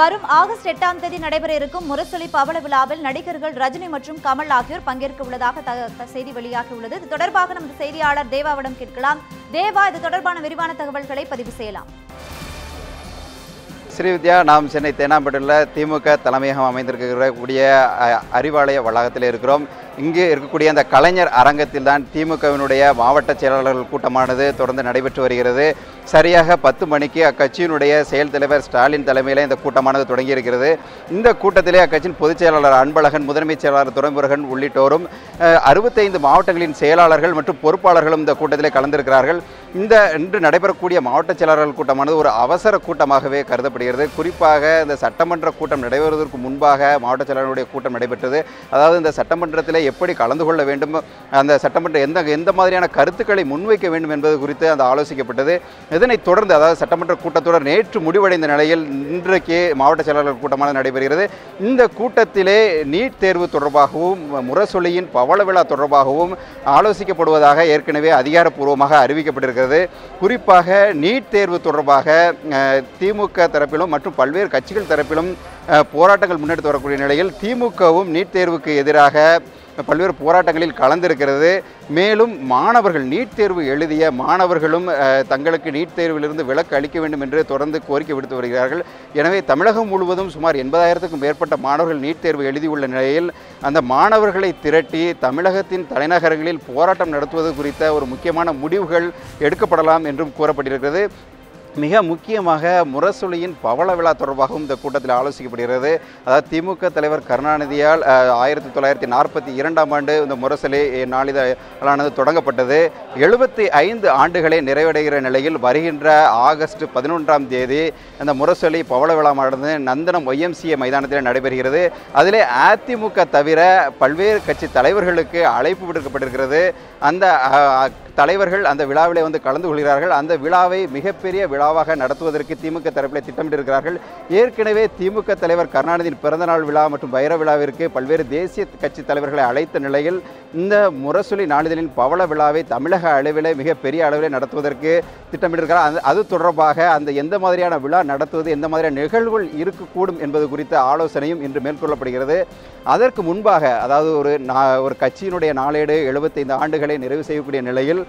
வரும் ஆகஸ்ட் எட்டாம் தேதி நடைபெற இருக்கும் முரசொலி பவள விழாவில் நடிகர்கள் ரஜினி மற்றும் கமல் ஆகியோர் பங்கேற்க உள்ளதாக செய்தி வெளியாகியுள்ளது. இது தொடர்பாக நமது செய்தியாளர் தேவாவிடம் கேட்கலாம். தேவா இது தொடர்பான விரிவான தகவல்களை பதிவு செய்யலாம். ஸ்ரீவித்யா நாம் சென்னை தேனாம்பேட்டில் திமுக தலைமையகம் அமைந்திருக்கக்கூடிய அறிவாலய வளாகத்தில் இருக்கிறோம். இங்கு இருக்கக்கூடிய அந்த கலைஞர் அரங்கத்தில் தான் திமுகவினுடைய மாவட்ட செயலாளர்கள் கூட்டமானது தொடர்ந்து நடைபெற்று வருகிறது. சரியாக பத்து மணிக்கு அக்கட்சியினுடைய செயல் தலைவர் ஸ்டாலின் தலைமையில் இந்த கூட்டமானது தொடங்கி இருக்கிறது இந்த கூட்டத்திலே அக்கட்சியின் பொதுச் செயலாளர் அன்பழகன் முதன்மைச் செயலாளர் துறைமுருகன் உள்ளிட்டோரும் அறுபத்தைந்து மாவட்டங்களின் செயலாளர்கள் மற்றும் பொறுப்பாளர்களும் இந்த கூட்டத்திலே கலந்திருக்கிறார்கள். இந்த இன்று நடைபெறக்கூடிய மாவட்ட செயலாளர்கள் கூட்டமானது ஒரு அவசர கூட்டமாகவே கருதப்படுகிறது குறிப்பாக இந்த சட்டமன்ற கூட்டம் நடைபெறுவதற்கு முன்பாக மாவட்ட செயலாளருடைய கூட்டம் நடைபெற்றது. அதாவது இந்த சட்டமன்றத்தில் எப்படி கலந்து கொள்ள வேண்டும்? அந்த சட்டமன்ற எந்த எந்த மாதிரியான கருத்துக்களை முன்வைக்க வேண்டும் என்பது குறித்து அந்த ஆலோசிக்கப்பட்டது. இதனைத் தொடர்ந்து அதாவது சட்டமன்ற கூட்டத்தொடர் நேற்று முடிவடைந்த நிலையில் இன்றைக்கு மாவட்ட செயலாளர் கூட்டமானது நடைபெறுகிறது. இந்த கூட்டத்திலே நீட் தேர்வு தொடர்பாகவும் முரசொலியின் பவள விழா தொடர்பாகவும் ஆலோசிக்கப்படுவதாக ஏற்கனவே அதிகாரப்பூர்வமாக அறிவிக்கப்பட்டிருக்கிறது. குறிப்பாக நீட் தேர்வு தொடர்பாக திமுக தரப்பு தரப்பிலும் மற்றும் பல்வேறு கட்சிகள் தரப்பிலும் போராட்டங்கள் முன்னெடுத்து வரக்கூடிய நிலையில் திமுகவும் நீட் தேர்வுக்கு எதிராக பல்வேறு போராட்டங்களில் கலந்திருக்கிறது. மேலும் மாணவர்கள் நீட் தேர்வு எழுதிய மாணவர்களும் தங்களுக்கு நீட் தேர்விலிருந்து விலக்கு அளிக்க வேண்டும் என்று தொடர்ந்து கோரிக்கை விடுத்து வருகிறார்கள். எனவே தமிழகம் முழுவதும் சுமார் எண்பதாயிரத்துக்கும் மேற்பட்ட மாணவர்கள் நீட் தேர்வு எழுதியுள்ள நிலையில் அந்த மாணவர்களை திரட்டி தமிழகத்தின் தலைநகரங்களில் போராட்டம் நடத்துவது குறித்த ஒரு முக்கியமான முடிவுகள் எடுக்கப்படலாம் என்றும் கூறப்பட்டிருக்கிறது. மிக முக்கியமாக முரசொலியின் பவள விழா தொடர்பாகவும் இந்த கூட்டத்தில் ஆலோசிக்கப்படுகிறது. அதாவது திமுக தலைவர் கருணாநிதியால் ஆயிரத்தி தொள்ளாயிரத்தி நாற்பத்தி இரண்டாம் ஆண்டு இந்த முரசொலி நாளிதழானது தொடங்கப்பட்டது. எழுபத்தி ஐந்து ஆண்டுகளை நிறைவடைகிற நிலையில் வருகின்ற ஆகஸ்ட் பதினொன்றாம் தேதி அந்த முரசொலி பவள விழாவானது நந்தனம் ஒய்எம்சிஏ மைதானத்தில் நடைபெறுகிறது. அதிலே அதிமுக தவிர பல்வேறு கட்சி தலைவர்களுக்கு அழைப்பு விடுக்கப்பட்டிருக்கிறது. அந்த தலைவர்கள் அந்த விழாவிலே வந்து கலந்து கொள்கிறார்கள். அந்த விழாவை மிகப்பெரிய விழாவாக நடத்துவதற்கு திமுக தரப்பில் திட்டமிட்டிருக்கிறார்கள். ஏற்கனவே திமுக தலைவர் கருணாநிதியின் பிறந்தநாள் விழா மற்றும் வைர விழாவிற்கு பல்வேறு தேசிய கட்சி தலைவர்களை அழைத்த நிலையில் இந்த முரசொலி நாளிதழின் பவள விழாவை தமிழக அளவில் மிகப்பெரிய அளவில் நடத்துவதற்கு திட்டமிட்டிருக்கிறார். அது அது தொடர்பாக அந்த எந்த மாதிரியான விழா நடத்துவது எந்த மாதிரியான நிகழ்வுகள் இருக்கக்கூடும் என்பது குறித்த ஆலோசனையும் இன்று மேற்கொள்ளப்படுகிறது. அதற்கு முன்பாக அதாவது ஒரு நா- ஒரு கட்சியினுடைய நாளேடு எழுபத்தைந்து ஆண்டுகளை நிறைவு செய்யக்கூடிய நிலையில்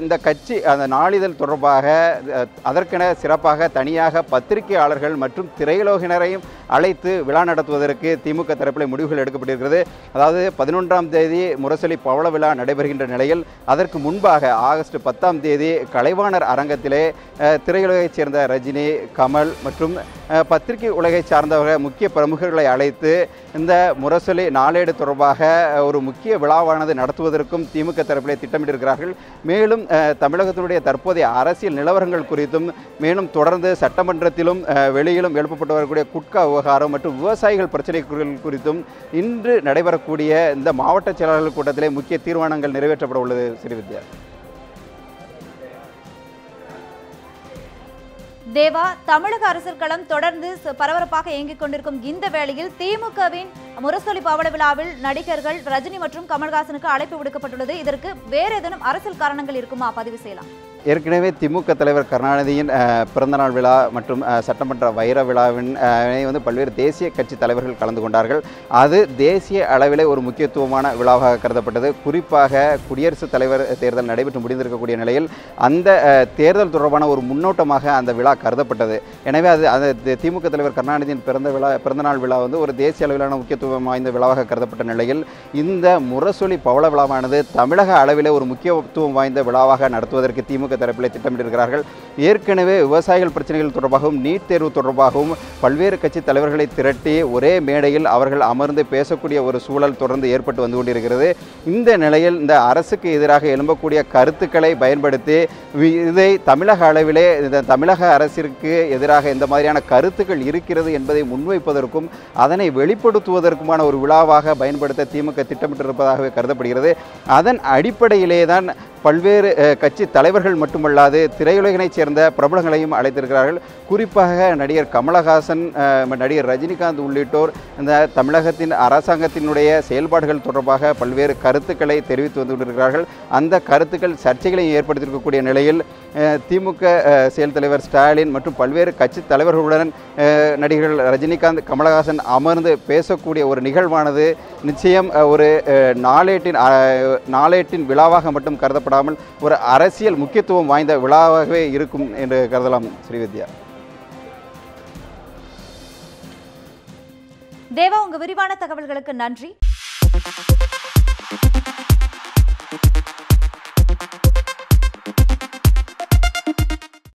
இந்த கட்சி அந்த நாளிதழ் தொடர்பாக அதற்கென சிறப்பாக தனியாக பத்திரிகையாளர்கள் மற்றும் திரையுலகினரையும் அழைத்து விழா நடத்துவதற்கு திமுக தரப்பில் முடிவுகள் எடுக்கப்பட்டிருக்கிறது. அதாவது பதினொன்றாம் தேதி முரசொலி பவள விழா நடைபெறுகின்ற நிலையில் அதற்கு முன்பாக ஆகஸ்ட் பத்தாம் தேதி கலைவாணர் அரங்கத்திலே திரையுலகைச் சேர்ந்த ரஜினி கமல் மற்றும் பத்திரிகை உலகை சார்ந்தவர்கள் முக்கிய பிரமுகர்களை அழைத்து இந்த முரசொலி நாளேடு தொடர்பாக ஒரு முக்கிய விழாவானது நடத்துவதற்கும் திமுக தரப்பிலே திட்டமிட்டிருக்கிறார்கள். மேலும் அஹ், தமிழகத்தினுடைய தற்போதைய அரசியல் நிலவரங்கள் குறித்தும் மேலும் தொடர்ந்து சட்டமன்றத்திலும் அஹ், வெளியிலும் எழுப்பப்பட்டு வரக்கூடிய குட்கா விவகாரம் மற்றும் விவசாயிகள் பிரச்சனைகள் குறித்தும் இன்று நடைபெறக்கூடிய இந்த மாவட்ட செயலாளர்கள் கூட்டத்திலே முக்கிய தீர்மானங்கள் நிறைவேற்றப்பட உள்ளது ஸ்ரீவித்யா. தேவா தமிழக அரசியல் களம் தொடர்ந்து பரபரப்பாக இயங்கிக் கொண்டிருக்கும் இந்த வேளையில் திமுகவின் முரசொலி பவள விழாவில் நடிகர்கள் ரஜினி மற்றும் கமல்ஹாசனுக்கு அழைப்பு விடுக்கப்பட்டுள்ளது. இதற்கு வேறு ஏதேனும் அரசியல் காரணங்கள் இருக்குமா? பதிவு செய்யலாம். ஏற்கனவே திமுக தலைவர் கருணாநிதியின் பிறந்தநாள் விழா மற்றும் சட்டமன்ற வைர விழாவின் வந்து பல்வேறு தேசிய கட்சி தலைவர்கள் கலந்து கொண்டார்கள். அது தேசிய அளவிலே ஒரு முக்கியத்துவமான விழாவாக கருதப்பட்டது. குறிப்பாக குடியரசுத் தலைவர் தேர்தல் நடைபெற்று முடிந்திருக்கக்கூடிய நிலையில் அந்த தேர்தல் தொடர்பான ஒரு முன்னோட்டமாக அந்த விழா கருதப்பட்டது. எனவே அது அந்த திமுக தலைவர் கருணாநிதியின் பிறந்த விழா பிறந்தநாள் விழா வந்து ஒரு தேசிய அளவிலான முக்கியத்துவம் வாய்ந்த விழாவாக கருதப்பட்ட நிலையில் இந்த முரசொலி பவள விழாவானது தமிழக அளவிலே ஒரு முக்கியத்துவம் வாய்ந்த விழாவாக நடத்துவதற்கு திமுக தரப்பில் திட்டமிட்டிருக்கிறார்கள். ஏற்கனவே விவசாயிகள் பிரச்சனைகள் தொடர்பாகவும் நீட் தேர்வு தொடர்பாகவும் பல்வேறு கட்சி தலைவர்களை திரட்டி ஒரே மேடையில் அவர்கள் அமர்ந்து பேசக்கூடிய ஒரு சூழல் தொடர்ந்து ஏற்பட்டு வந்து கொண்டிருக்கிறது. இந்த நிலையில் இந்த அரசுக்கு எதிராக எழும்பக்கூடிய கருத்துக்களை பயன்படுத்தி இதை தமிழக அளவிலே இந்த தமிழக அரசிற்கு எதிராக இந்த மாதிரியான கருத்துக்கள் இருக்கிறது என்பதை முன்வைப்பதற்கும் அதனை வெளிப்படுத்துவதற்குமான ஒரு விழாவாக பயன்படுத்த திமுக திட்டமிட்டிருப்பதாகவே கருதப்படுகிறது. அதன் அடிப்படையிலே தான் பல்வேறு கட்சி தலைவர்கள் மட்டுமல்லாது திரையுலகினைச் சேர்ந்த பிரபலங்களையும் அழைத்திருக்கிறார்கள். குறிப்பாக நடிகர் கமலஹாசன் நடிகர் ரஜினிகாந்த் உள்ளிட்டோர் இந்த தமிழகத்தின் அரசாங்கத்தினுடைய செயல்பாடுகள் தொடர்பாக பல்வேறு கருத்துக்களை தெரிவித்து வந்து கொண்டிருக்கிறார்கள் அந்த கருத்துக்கள் சர்ச்சைகளை ஏற்படுத்தியிருக்கக்கூடிய நிலையில் திமுக செயல் தலைவர் ஸ்டாலின் மற்றும் பல்வேறு கட்சி தலைவர்களுடன் நடிகர்கள் ரஜினிகாந்த் கமலஹாசன் அமர்ந்து பேசக்கூடிய ஒரு நிகழ்வானது நிச்சயம் ஒரு நாளேட்டின் நாளேட்டின் விழாவாக மட்டும் கருதப்படாமல் ஒரு அரசியல் முக்கியத்துவம் வாய்ந்த விழாவாகவே இருக்கும் என்று கருதலாம் ஸ்ரீவித்யா தேவா உங்க விரிவான தகவல்களுக்கு நன்றி.